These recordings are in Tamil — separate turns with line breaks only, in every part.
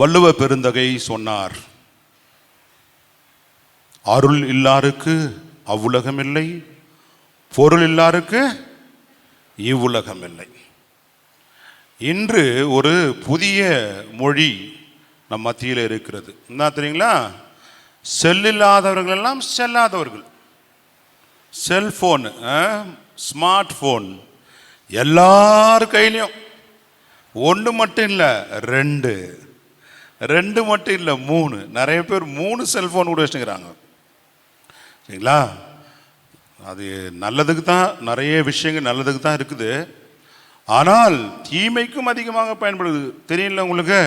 வள்ளுவ பெருந்தகை சொன்னார் அருள் இல்லாருக்கு அவ்வுலகம் இல்லை பொருள் இல்லாருக்கு இவ்வுலகம் இல்லை இன்று ஒரு புதிய மொழி நம் மத்தியில் இருக்கிறது. என்ன தெரியுங்களா? செல்லில்லாதவர்கள் எல்லாம் செல்லாதவர்கள். செல்ஃபோனு ஸ்மார்ட் ஃபோன் எல்லார் கையிலையும். ஒன்று மட்டும் இல்லை ரெண்டு. ரெண்டு மட்டும் இல்லை மூணு. நிறைய பேர் மூணு செல்ஃபோன் கூட வச்சுக்கிறாங்க. சரிங்களா? அது நல்லதுக்கு தான் நிறைய விஷயங்கள் நல்லதுக்கு தான் இருக்குது. ஆனால் தீமைக்கும் அதிகமாக பயன்படுது. தெரியல உங்களுக்கு?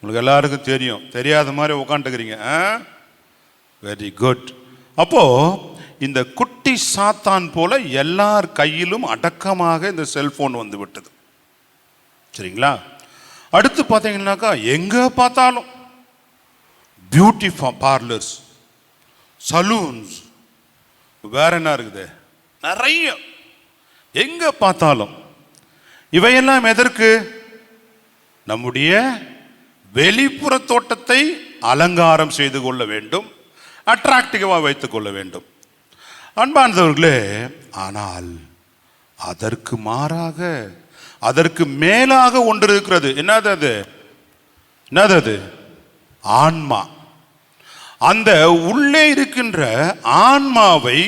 உங்களுக்கு எல்லாருக்கும் தெரியும். தெரியாத மாதிரி உட்காந்துக்கிறீங்க வெரி குட் அப்போ இந்த குட்டி சாத்தான் போல எல்லார் கையிலும் அடக்கமாக இந்த செல்ஃபோன் வந்து விட்டது. சரிங்களா? அடுத்து பார்த்தீங்கன்னாக்கா எங்கே பார்த்தாலும் பியூட்டி பார்லர்ஸ் சலூன்ஸ் வேற என்ன இருக்குது? நிறைய. எங்கே பார்த்தாலும். இவையெல்லாம் எதற்கு? நம்முடைய வெளிப்புற தோட்டத்தை அலங்காரம் செய்து கொள்ள வேண்டும் அட்ராக்டிவாக வைத்துக் கொள்ள வேண்டும். அன்பானவர்களே ஆனால் அதற்கு மாறாக அதற்கு மேலாக ஒன்று இருக்கிறது. என்னது அது? என்னது அது? ஆன்மா. அந்த உள்ளே இருக்கின்ற ஆன்மாவை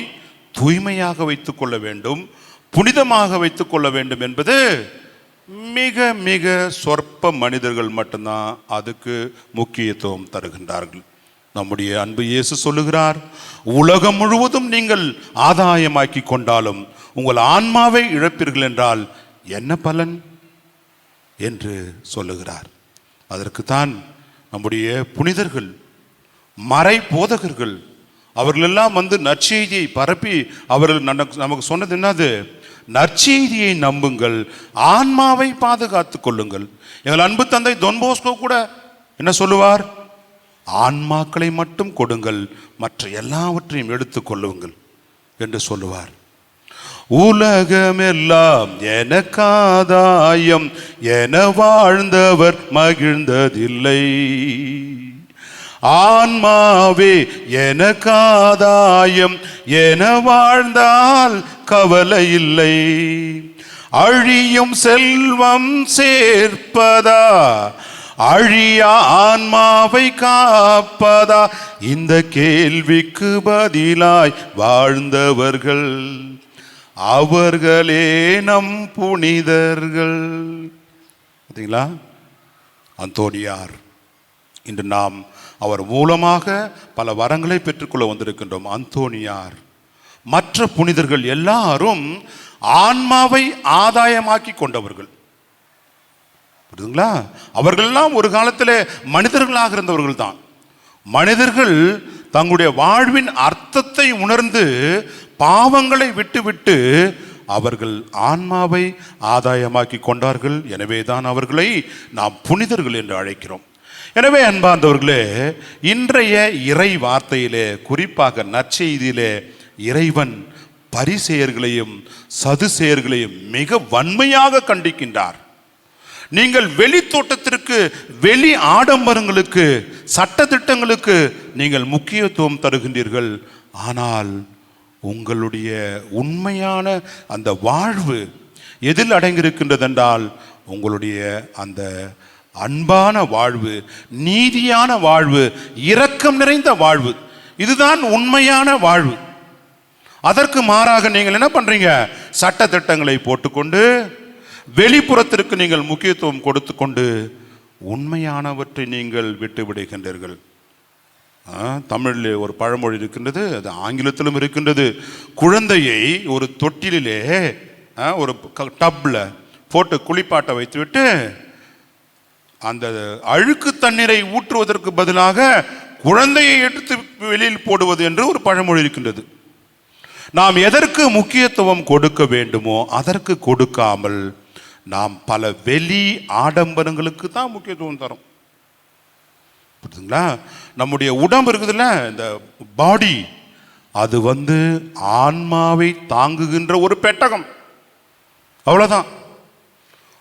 தூய்மையாக வைத்துக் கொள்ள வேண்டும் புனிதமாக வைத்துக் கொள்ள வேண்டும் என்பது மிக மிக சொற்ப மனிதர்கள் மட்டும்தான் அதுக்கு முக்கியத்துவம் தருகின்றார்கள். நம்முடைய அன்பு இயேசு சொல்லுகிறார் உலகம் முழுவதும் நீங்கள் ஆதாயமாக்கி கொண்டாலும் உங்கள் ஆன்மாவை இழப்பீர்கள் என்றால் என்ன பலன் என்று சொல்லுகிறார். அதற்குத்தான் நம்முடைய புனிதர்கள் மறை போதகர்கள் அவர்களெல்லாம் வந்து நற்செய்தியை பரப்பி அவர்கள் நமக்கு நமக்கு சொன்னது என்னது? நற்செய்தியை நம்புங்கள் ஆன்மாவை பாதுகாத்து கொள்ளுங்கள். எங்கள் அன்பு தந்தை தொன்போஸ்கோ கூட என்ன சொல்லுவார்? ஆன்மாக்களை மட்டும் கொடுங்கள் மற்ற எல்லாவற்றையும் எடுத்துக் கொள்ளுங்கள் என்று சொல்லுவார். உலகமெல்லாம் எனக்காதாயம் என வாழ்ந்தவர் மகிழ்ந்ததில்லை. ஆன்மாவே எனக்காதாயம் என வாழ்ந்தால் கவலை இல்லை அழியும் செல்வம் சேர்ப்பதா? அழியா ஆன்மாவை காப்பதா? இந்த கேள்விக்கு பதிலாய் வாழ்ந்தவர்கள் அவர்களே நம் புனிதர்கள். பார்த்தீங்களா? அந்தோனியார். இன்று நாம் அவர் மூலமாக பல வரங்களை பெற்றுக்கொள்ள வந்திருக்கின்றோம். அந்தோனியார். மற்ற புனிதர்கள் எல்லாரும் ஆன்மாவை ஆதாயமாக்கி கொண்டவர்கள். புரியுதுங்களா? அவர்கள்லாம் ஒரு காலத்தில் மனிதர்களாக இருந்தவர்கள் தான் மனிதர்கள் தங்களுடைய வாழ்வின் அர்த்தத்தை உணர்ந்து பாவங்களை விட்டுவிட்டு அவர்கள் ஆன்மாவை ஆதாயமாக்கி கொண்டார்கள். எனவே தான் அவர்களை நாம் புனிதர்கள் என்று அழைக்கிறோம். எனவே அன்பார்ந்தவர்களே இன்றைய இறை வார்த்தையிலே குறிப்பாக நற்செய்தியிலே இறைவன் பரிசெயர்களையும் சதுசெயர்களையும் மிக வன்மையாக கண்டிக்கின்றார். நீங்கள் வெளி தோட்டத்திற்கு வெளி ஆடம்பரங்களுக்கு சட்டத்திட்டங்களுக்கு நீங்கள் முக்கியத்துவம் தருகின்றீர்கள். ஆனால் உங்களுடைய உண்மையான அந்த வாழ்வு எதில் அடங்கியிருக்கின்றதென்றால் உங்களுடைய அந்த அன்பான வாழ்வு நீதியான வாழ்வு இரக்கம் நிறைந்த வாழ்வு இதுதான் உண்மையான வாழ்வு. அதற்கு மாறாக நீங்கள் என்ன பண்றீங்க? சட்ட திட்டங்களை போட்டுக்கொண்டு வெளிப்புறத்திற்கு நீங்கள் முக்கியத்துவம் கொடுத்து கொண்டு உண்மையானவற்றை நீங்கள் விட்டு விடுகின்றீர்கள் தமிழில் ஒரு பழமொழி இருக்கின்றது அது ஆங்கிலத்திலும் இருக்கின்றது. குழந்தையை ஒரு தொட்டிலே ஆ, ஒரு டப்பில் போட்டு குளிப்பாட்ட வைத்துவிட்டு அந்த அழுக்கு தண்ணீரை ஊற்றுவதற்கு பதிலாக குழந்தையை எடுத்து வெளியில் போடுவது என்று ஒரு பழமொழி இருக்கின்றது. நாம் எதற்கு முக்கியத்துவம் கொடுக்க வேண்டுமோ அதற்கு கொடுக்காமல் நாம் பல வெளி ஆடம்பரங்களுக்கு தான் முக்கியத்துவம் தரோம். புரியுதுங்களா நம்முடைய உடம்பு இருக்குதுல்ல இந்த பாடி அது வந்து ஆன்மாவை தாங்குகின்ற ஒரு பெட்டகம். அவ்வளோதான்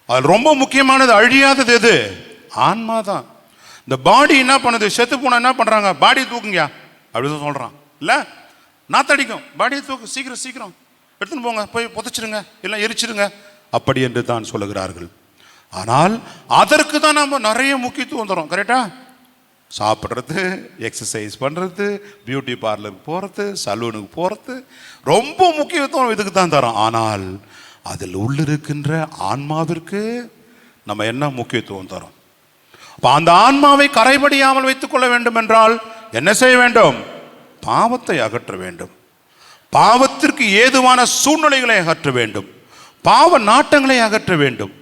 அது ரொம்ப முக்கியமானது அழியாதது எது? ஆன்மா தான் இந்த பாடி என்ன பண்ணுது? செத்து போனால் என்ன பண்ணுறாங்க பாடியை தூக்குங்க அப்படின்னு சொல்கிறான் இல்லை? நாத்தடிக்கும். பாடியை தூக்கு. சீக்கிரம் சீக்கிரம். எடுத்துன்னு போங்க. போய் புதைச்சிருங்க. இல்லை எரிச்சிருங்க. அப்படி என்று தான் சொல்லுகிறார்கள். ஆனால் அதற்கு தான் நம்ம நிறைய முக்கியத்துவம் தரோம். கரெக்டாக சாப்பிட்றது எக்ஸசைஸ் பண்ணுறது பியூட்டி பார்லருக்கு போகிறது சலூனுக்கு போகிறது ரொம்ப முக்கியத்துவம் இதுக்கு தான் தரோம். ஆனால் அதில் உள்ளிருக்கின்ற ஆன்மாவிற்கு நம்ம என்ன முக்கியத்துவம் தரோம்? அப்போ அந்த ஆன்மாவை கரைபடியாமல் வைத்துக்கொள்ள வேண்டும் என்றால் என்ன செய்ய வேண்டும்? பாவத்தை அகற்ற வேண்டும். பாவத்திற்கு ஏதுவான சூழ்நிலைகளை அகற்ற வேண்டும். பாவ நாட்டங்களை அகற்ற வேண்டும்.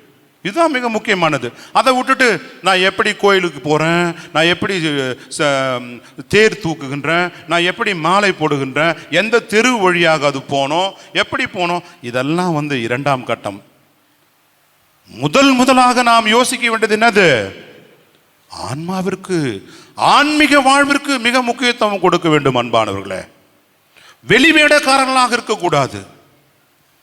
இதுதான் மிக முக்கியமானது. அதை விட்டுட்டு நான் எப்படி கோயிலுக்கு போகிறேன் நான் எப்படி ச- தேர் தூக்குகின்றேன் நான் எப்படி மாலை போடுகின்றேன் எந்த தெரு வழியாக அது போனோம் எப்படி போனோம் இதெல்லாம் வந்து இரண்டாம் கட்டம். முதல் முதலாக நாம் யோசிக்க வேண்டியது என்னது? ஆன்மாவிற்கு ஆன்மீக வாழ்விற்கு மிக முக்கியத்துவம் கொடுக்க வேண்டும் அன்பானவர்களே. வெளிவேடக்காரர்களாக இருக்கக்கூடாது.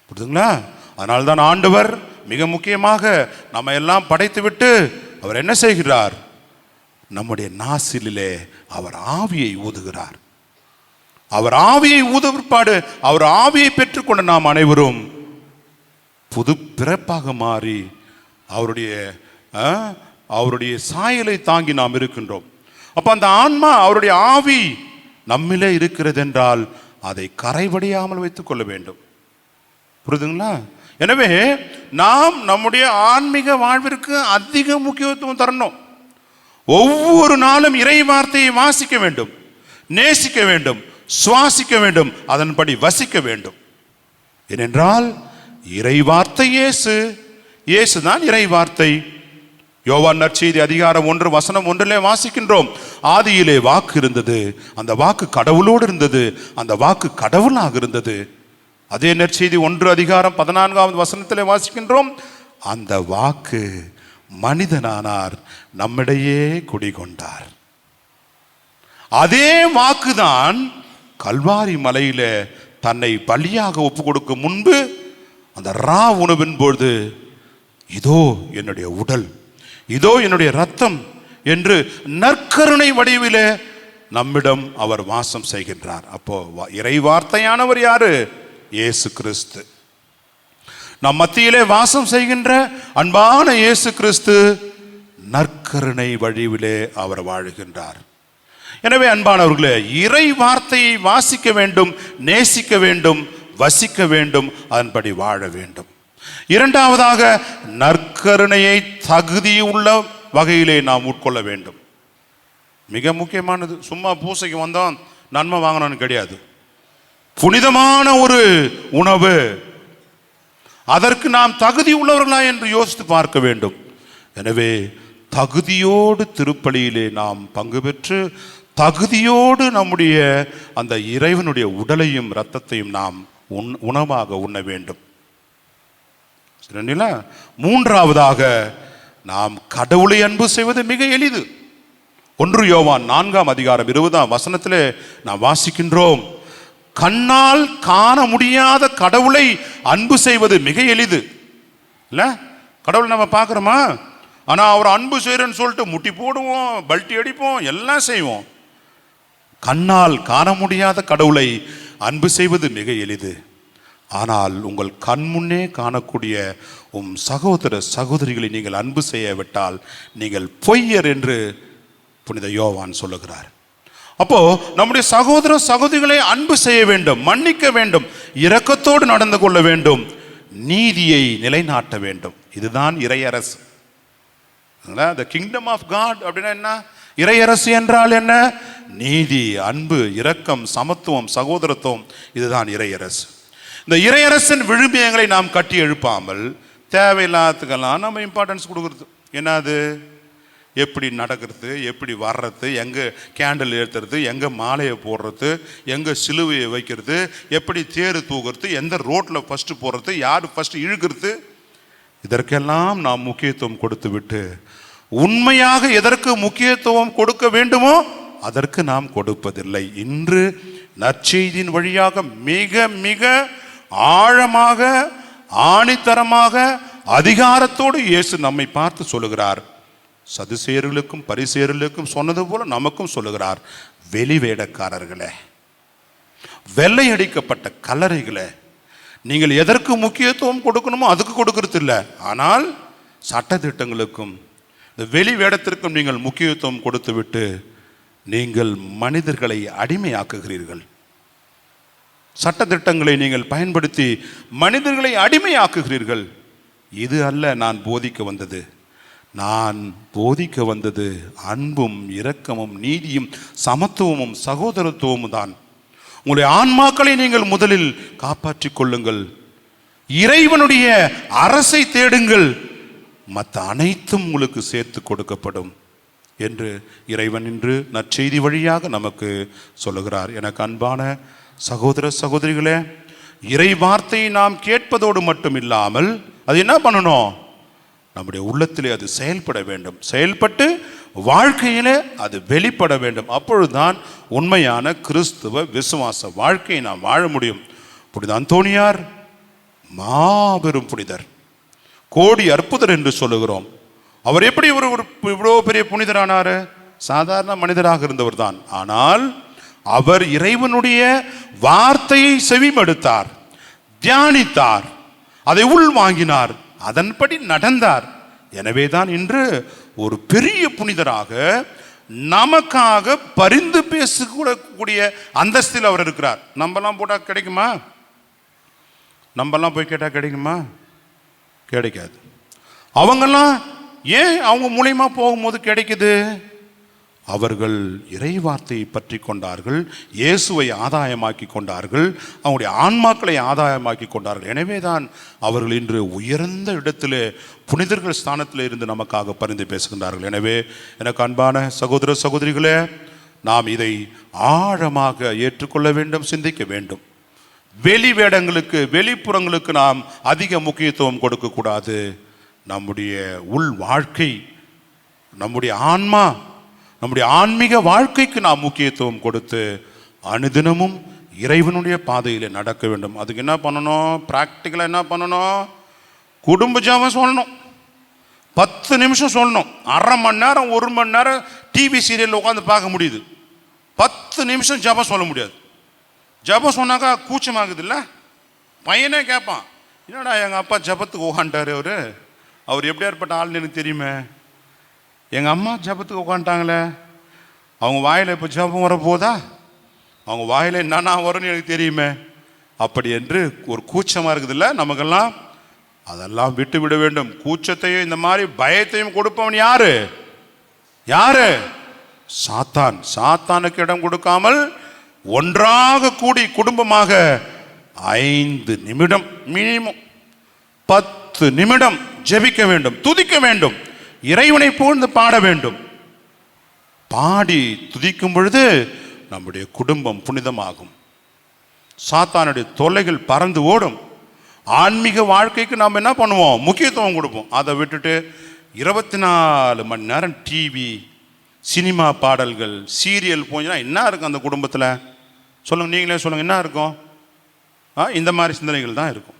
புரியுதுங்களா அதனால்தான் ஆண்டவர் மிக முக்கியமாக நம்ம எல்லாம் படைத்துவிட்டு அவர் என்ன செய்கிறார்? நம்முடைய நாசிலே அவர் ஆவியை ஊதுகிறார். அவர் ஆவியை ஊத பிற்பாடு அவர் ஆவியை பெற்றுக்கொண்ட நாம் அனைவரும் புது பிறப்பாக மாறி அவருடைய ஆ, அவருடைய சாயலை தாங்கி நாம் இருக்கின்றோம். அப்போ அந்த ஆன்மா அவருடைய ஆவி நம்மிலே இருக்கிறது என்றால் அதை கரைவடையாமல் வைத்துக் கொள்ள வேண்டும். புரியுதுங்களா எனவே நாம் நம்முடைய ஆன்மீக வாழ்விற்கு அதிக முக்கியத்துவம் தரணும். ஒவ்வொரு நாளும் இறை வார்த்தையை வாசிக்க வேண்டும் நேசிக்க வேண்டும் சுவாசிக்க வேண்டும் அதன்படி வசிக்க வேண்டும். ஏனென்றால் இறை வார்த்தை இயேசு இயேசு தான் இறை வார்த்தை. யோவான் நற்செய்தி அதிகாரம் ஒன்று வசனம் ஒன்றிலே வாசிக்கின்றோம். ஆதியிலே வாக்கு இருந்தது அந்த வாக்கு கடவுளோடு இருந்தது அந்த வாக்கு கடவுளாக இருந்தது. அதே நற்செய்தி ஒன்று அதிகாரம் பதினான்காவது வசனத்தில் வாசிக்கின்றோம். அந்த வாக்கு மனிதனானார் நம்மிடையே குடிகொண்டார். அதே வாக்குதான் கல்வாரி மலையில தன்னை பலியாக ஒப்பு கொடுக்கும் முன்பு அந்த ரா உணவின் பொழுது இதோ என்னுடைய உடல் இதோ என்னுடைய ரத்தம் என்று நற்கருணை வடிவிலே நம்மிடம் அவர் வாசம் செய்கின்றார். அப்போ இறை வார்த்தையானவர் யாரு? இயேசு கிறிஸ்து. நம் மத்தியிலே வாசம் செய்கின்ற அன்பான இயேசு கிறிஸ்து நற்கருணை வழிவிலே அவர் வாழுகின்றார். எனவே அன்பானவர்களே இறை வார்த்தையை வாசிக்க வேண்டும் நேசிக்க வேண்டும் வசிக்க வேண்டும் அதன்படி வாழ வேண்டும். இரண்டாவதாக நற்கருணையை தகுதியுள்ள வகையிலே நாம் உட்கொள்ள வேண்டும். மிக முக்கியமானது சும்மா பூசைக்கு வந்தோம் நன்மை வாங்கணும்னு கிடையாது. புனிதமான ஒரு உணவு. அதற்கு நாம் தகுதி உள்ளவர்களா என்று யோசித்து பார்க்க வேண்டும். எனவே தகுதியோடு திருப்பலியிலே நாம் பங்கு பெற்று தகுதியோடு நம்முடைய அந்த இறைவனுடைய உடலையும் இரத்தத்தையும் நாம் உண் உணவாக உண்ண வேண்டும். சரிங்களா? மூன்றாவதாக நாம் கடவுளை அன்பு செய்வது மிக எளிது. ஒன்று யோவான் நான்காம் அதிகாரம் இருபதாம் வசனத்திலே நாம் வாசிக்கின்றோம். கண்ணால் காண முடியாத கடவுளை அன்பு செய்வது மிக எளிது. இல்லை? கடவுளை நம்ம பார்க்குறோமா? ஆனால் அவர் அன்பு செய்கிறேன்னு சொல்லிட்டு முட்டி போடுவோம் பல்ட்டி அடிப்போம் எல்லாம் செய்வோம். கண்ணால் காண முடியாத கடவுளை அன்பு செய்வது மிக எளிது. ஆனால் உங்கள் கண் முன்னே காணக்கூடிய உம் சகோதர சகோதரிகளை நீங்கள் அன்பு செய்யவிட்டால் நீங்கள் பொய்யர் என்று புனித யோவான் சொல்லுகிறார். அப்போ நம்முடைய சகோதர சகோதரிகளை அன்பு செய்ய வேண்டும் மன்னிக்க வேண்டும் இரக்கத்தோடு நடந்து கொள்ள வேண்டும் நீதியை நிலைநாட்ட வேண்டும். இதுதான் இறையரசு. த கிங்டம் ஆஃப் காட் அப்படின்னா என்ன? இறையரசு என்றால் என்ன? நீதி அன்பு இரக்கம் சமத்துவம் சகோதரத்துவம். இதுதான் இறையரசு. இந்த இறையரசின் விழுமியங்களை நாம் கட்டி எழுப்பாமல் தேவையில்லாததுக்கெல்லாம் நம்ம இம்பார்ட்டன்ஸ் கொடுக்குறது. என்னது? எப்படி நடக்கிறது எப்படி வர்றது எங்கே கேண்டில் ஏற்றுறது எங்கே மாலையை போடுறது எங்கே சிலுவையை வைக்கிறது எப்படி தேர் தூக்குறது எந்த ரோட்டில் ஃபஸ்ட்டு போடுறது யார் ஃபஸ்ட்டு இழுக்கிறது இதற்கெல்லாம் நாம் முக்கியத்துவம் கொடுத்து விட்டு உண்மையாக எதற்கு முக்கியத்துவம் கொடுக்க வேண்டுமோ அதற்கு நாம் கொடுப்பதில்லை. இன்று நற்செய்தியின் வழியாக மிக மிக ஆழமாக ஆணித்தரமாக அதிகாரத்தோடு இயேசு நம்மை பார்த்து சொல்லுகிறார். சதுசேயர்களுக்கும் பரிசேயர்களுக்கும் சொன்னது போல நமக்கும் சொல்லுகிறார். வெளி வேடக்காரர்களே வெள்ளை அடிக்கப்பட்ட கல்லறைகளை நீங்கள் எதற்கு முக்கியத்துவம் கொடுக்கணுமோ அதுக்கு கொடுக்கறது இல்லை. ஆனால் சட்டத்திட்டங்களுக்கும் இந்த வெளி வேடத்திற்கும் நீங்கள் முக்கியத்துவம் கொடுத்துவிட்டு நீங்கள் மனிதர்களை அடிமையாக்குகிறீர்கள். சட்டத்திட்டங்களை நீங்கள் பயன்படுத்தி மனிதர்களை அடிமையாக்குகிறீர்கள். இது அல்ல நான் போதிக்க வந்தது. நான் போதிக்க வந்தது அன்பும் இரக்கமும் நீதியும் சமத்துவமும் சகோதரத்துவமும் தான் உங்களுடைய ஆன்மாக்களை நீங்கள் முதலில் காப்பாற்றிக் கொள்ளுங்கள். இறைவனுடைய அரசை தேடுங்கள். மற்ற அனைத்தும் உங்களுக்கு சேர்த்து கொடுக்கப்படும் என்று இறைவன் இன்று நற்செய்தி வழியாக நமக்கு சொல்லுகிறார். எனக்கு அன்பான சகோதர சகோதரிகளே இறை வார்த்தையை நாம் கேட்பதோடு மட்டும் இல்லாமல் அது என்ன பண்ணணும்? நம்முடைய உள்ளத்திலே அது செயல்பட வேண்டும். செயல்பட்டு வாழ்க்கையிலே அது வெளிப்பட வேண்டும். அப்பொழுதுதான் உண்மையான கிறிஸ்துவ விசுவாச வாழ்க்கையை நாம் வாழ முடியும். புனித அந்தோணியார் மாபெரும் புனிதர். கோடி அற்புதர் என்று சொல்லுகிறோம். அவர் எப்படி ஒரு ஒரு இவ்வளோ பெரிய புனிதரானார்? சாதாரண மனிதராக இருந்தவர் தான் ஆனால் அவர் இறைவனுடைய வார்த்தையை செவிமடுத்தார் தியானித்தார் அதை உள் வாங்கினார் அதன்படி நடந்தார். எனவே தான் இன்று ஒரு பெரிய புனிதராக நமக்காக பரிந்து பேசக்கூடக்கூடிய அந்தஸ்தில் அவர் இருக்கிறார். நம்மலாம் போட்டால் கிடைக்குமா? நம்மலாம் போய் கேட்டால் கிடைக்குமா? கிடைக்காது. அவங்கெல்லாம் ஏன் அவங்க மூலியமாக போகும்போது கிடைக்குது? அவர்கள் இறைவார்த்தையை பற்றி கொண்டார்கள் இயேசுவை ஆதாயமாக்கி கொண்டார்கள் அவங்களுடைய ஆன்மாக்களை ஆதாயமாக்கி கொண்டார்கள். எனவே தான் அவர்கள் இன்று உயர்ந்த இடத்திலே புனிதர்கள் ஸ்தானத்தில் இருந்து நமக்காக பரிந்து பேசுகின்றார்கள். எனவே எனக்கு அன்பான சகோதர சகோதரிகளே நாம் இதை ஆழமாக ஏற்றுக்கொள்ள வேண்டும் சிந்திக்க வேண்டும். வெளி வேடங்களுக்கு வெளிப்புறங்களுக்கு நாம் அதிக முக்கியத்துவம் கொடுக்கக்கூடாது. நம்முடைய உள் வாழ்க்கை நம்முடைய ஆன்மா நம்முடைய ஆன்மீக வாழ்க்கைக்கு நாம் முக்கியத்துவம் கொடுத்து அனுதினமும் இறைவனுடைய பாதையில் நடக்க வேண்டும். அதுக்கு என்ன பண்ணணும்? ப்ராக்டிக்கலாக என்ன பண்ணணும்? குடும்ப ஜாமம் சொல்லணும். பத்து நிமிஷம் சொல்லணும். அரை மணி நேரம் ஒரு மணி நேரம் டிவி சீரியல் உட்காந்து பார்க்க முடியுது. பத்து நிமிஷம் ஜபம் சொல்ல முடியாது. ஜபம் சொன்னாக்கா கூச்சமாகுதுல்ல? பையனே கேட்பான் என்னடா எங்கள் அப்பா ஜபத்துக்கு உகாண்டார் அவர்? அவர் எப்படி ஆள் ஆள்னு எனக்கு தெரியுமே? எங்கள் அம்மா ஜபத்துக்கு உட்காந்துட்டாங்களே அவங்க வாயில் இப்போ ஜபம் வரப்போதா? அவங்க வாயில் என்னென்ன வரும்னு எனக்கு தெரியுமே. அப்படி என்று ஒரு கூச்சமாக இருக்குதுல்ல நமக்கெல்லாம்? அதெல்லாம் விட்டு விட வேண்டும். கூச்சத்தையும் இந்த மாதிரி பயத்தையும் கொடுப்பவன் யாரு? யாரு? சாத்தான். சாத்தானுக்கு இடம் கொடுக்காமல் ஒன்றாக கூடி குடும்பமாக ஐந்து நிமிடம் மினிமம் பத்து நிமிடம் ஜெபிக்க வேண்டும் துதிக்க வேண்டும். இறைவனை போன்று பாட வேண்டும். பாடி துதிக்கும் பொழுது நம்முடைய குடும்பம் புனிதமாகும். சாத்தானுடைய தொல்லைகள் பறந்து ஓடும். ஆன்மீக வாழ்க்கைக்கு நாம் என்ன பண்ணுவோம்? முக்கியத்துவம் கொடுப்போம். அதை விட்டுட்டு இருபத்தி நாலு மணி நேரம் டிவி சினிமா பாடல்கள் சீரியல் போச்சுன்னா என்ன இருக்கும் அந்த குடும்பத்தில்? சொல்லுங்கள் நீங்களே சொல்லுங்கள் என்ன இருக்கும்? ஆ இந்த மாதிரி சிந்தனைகள் தான் இருக்கும்.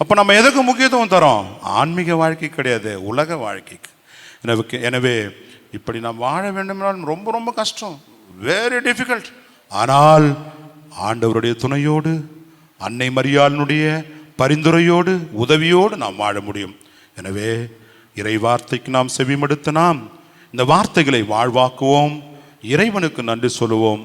அப்போ நம்ம எதுக்கு முக்கியத்துவம் தரோம்? ஆன்மீக வாழ்க்கை கிடையாது உலக வாழ்க்கைக்கு. எனவே எனவே இப்படி நாம் வாழ வேண்டுமென்றால் ரொம்ப ரொம்ப கஷ்டம் வெரி டிஃபிகல்ட் ஆனால் ஆண்டவருடைய துணையோடு அன்னை மரியாளினுடைய பரிந்துரையோடு உதவியோடு நாம் வாழ முடியும். எனவே இறை வார்த்தைக்கு நாம் செவிமடுத்த நாம் இந்த வார்த்தைகளை வாழ்வாக்குவோம் இறைவனுக்கு நன்றி சொல்லுவோம்.